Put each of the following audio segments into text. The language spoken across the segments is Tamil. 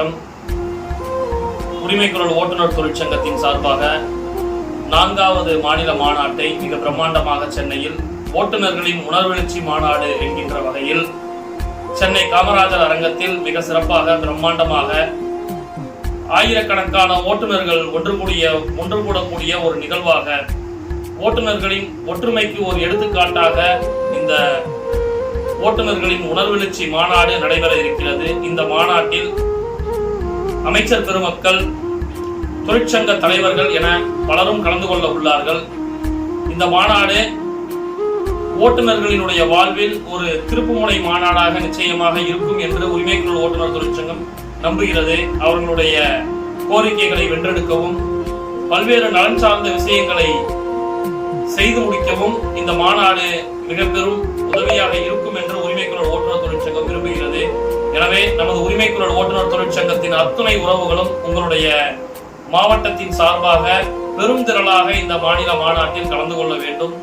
வணக்கம். உரிமை குரல் ஓட்டுநர் தொழிற்சங்கத்தின் சார்பாக நான்காவது மாநில மாநாட்டை மிக பிரம்மாண்டமாக சென்னையில் ஓட்டுநர்களின் உணர்வெழுச்சி மாநாடு என்கின்ற வகையில் சென்னை காமராஜர் அரங்கத்தில் மிக சிறப்பாக பிரம்மாண்டமாக ஆயிரக்கணக்கான ஓட்டுநர்கள் ஒன்று கூடிய ஒன்று கூடக்கூடிய ஒரு நிகழ்வாக ஓட்டுநர்களின் ஒற்றுமைக்கு ஒரு எடுத்துக்காட்டாக இந்த ஓட்டுநர்களின் உணர்வெழுச்சி மாநாடு நடைபெற இருக்கிறது. இந்த மாநாட்டில் அமைச்சர் பெருமக்கள் தொழிற்சங்க தலைவர்கள் என பலரும் கலந்து கொள்ள உள்ளார்கள். இந்த மாநாடு ஓட்டுநர்களினுடைய வாழ்வில் ஒரு திருப்புமுனை மாநாடாக நிச்சயமாக இருக்கும் என்று உரிமைக்குழு ஓட்டுநர் தொழிற்சங்கம் நம்புகிறது. அவர்களுடைய கோரிக்கைகளை வென்றெடுக்கவும் பல்வேறு நலன் சார்ந்த விஷயங்களை செய்து முடிக்கவும் இந்த மாநாடு மிக பெரும் உதவியாக இருக்கும். எனவே நமது உரிமைக்குரல் ஓட்டுநர் தொழிற்சங்கத்தின் அத்துணை உறவுகளும் உங்களுடைய மாவட்டத்தின் சார்பாக பெரும் திரளாக இந்த மாநில மாநாட்டில் கலந்து கொள்ள வேண்டும்.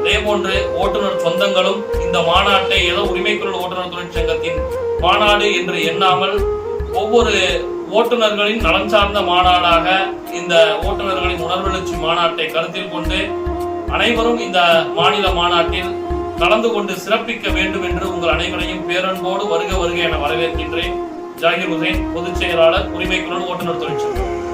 அதே போன்று ஓட்டுநர் சொந்தங்களும் இந்த மாநாட்டை ஏதோ உரிமைக்குரல் ஓட்டுநர் தொழிற்சங்கத்தின் மாநாடு என்று எண்ணாமல் ஒவ்வொரு ஓட்டுநர்களின் நலன் சார்ந்த மாநாடாக இந்த ஓட்டுநர்களின் உணர்வெழுச்சி மாநாட்டை கருத்தில் கொண்டு அனைவரும் இந்த மாநில மாநாட்டில் கலந்து கொண்டு சிறப்பிக்க வேண்டும் என்று உங்கள் அனைவரையும் பேரன்போடு வருக வருக என வரவேற்கின்றேன். ஜாகிர் ஹுசைன் பொதுச் செயலாளர் உரிமை குரல் ஓட்டுநர் தொழிற்சங்கம்.